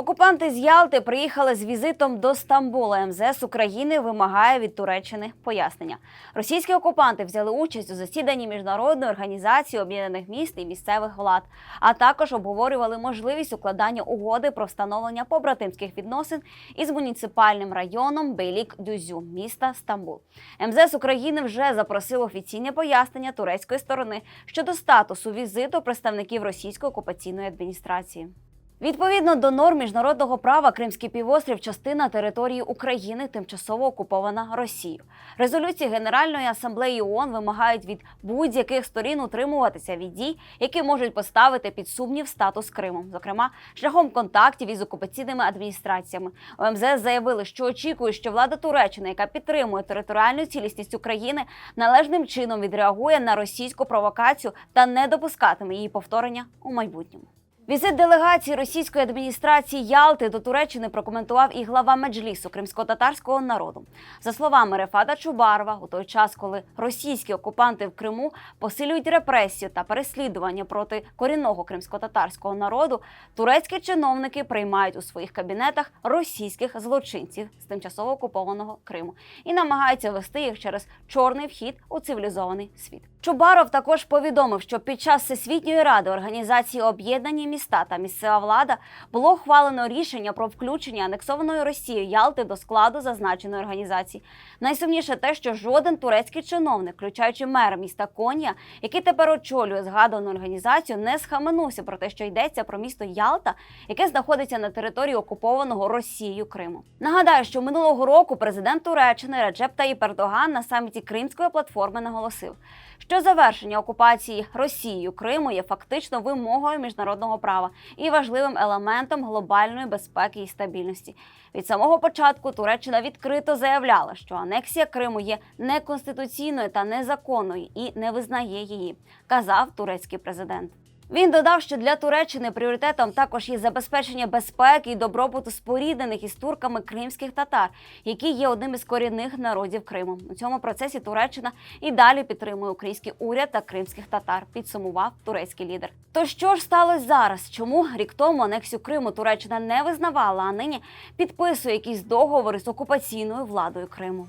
Окупанти з Ялти приїхали з візитом до Стамбула. МЗС України вимагає від Туреччини пояснення. Російські окупанти взяли участь у засіданні міжнародної організації об'єднаних міст і місцевих влад, а також обговорювали можливість укладання угоди про встановлення побратимських відносин із муніципальним районом Бейлік-Дюзю міста Стамбул. МЗС України вже запросило офіційне пояснення турецької сторони щодо статусу візиту представників російської окупаційної адміністрації. Відповідно до норм міжнародного права, Кримський півострів частина території України, тимчасово окупована Росією. Резолюції Генеральної асамблеї ООН вимагають від будь-яких сторін утримуватися від дій, які можуть поставити під сумнів статус Криму, зокрема шляхом контактів із окупаційними адміністраціями. У МЗС заявили, що очікують, що влада Туреччини, яка підтримує територіальну цілісність України, належним чином відреагує на російську провокацію та не допускатиме її повторення у майбутньому. Візит делегації російської адміністрації Ялти до Туреччини прокоментував і глава меджлісу кримсько-татарського народу. За словами Рефата Чубарова, у той час, коли російські окупанти в Криму посилюють репресію та переслідування проти корінного кримсько-татарського народу, турецькі чиновники приймають у своїх кабінетах російських злочинців з тимчасово окупованого Криму і намагаються вести їх через чорний вхід у цивілізований світ. Чубаров також повідомив, що під час всесвітньої ради організації Об'єднані міста та місцева влада було ухвалено рішення про включення анексованої Росією Ялти до складу зазначеної організації. Найсумніше те, що жоден турецький чиновник, включаючи мера міста Конія, який тепер очолює згадану організацію, не схаменувся про те, що йдеться про місто Ялта, яке знаходиться на території окупованого Росією Криму. Нагадаю, що минулого року президент Туреччини Реджеп Таїп Ердоган на саміті Кримської платформи наголосив, що завершення окупації Росією Криму є фактично вимогою міжнародного права і важливим елементом глобальної безпеки і стабільності. Від самого початку Туреччина відкрито заявляла, що анексія Криму є неконституційною та незаконною і не визнає її, казав турецький президент. Він додав, що для Туреччини пріоритетом також є забезпечення безпеки і добробуту споріднених із турками кримських татар, які є одним із корінних народів Криму. У цьому процесі Туреччина і далі підтримує український уряд та кримських татар. Підсумував турецький лідер. То що ж сталося зараз? Чому рік тому анексію Криму Туреччина не визнавала, а нині підписує якісь договори з окупаційною владою Криму?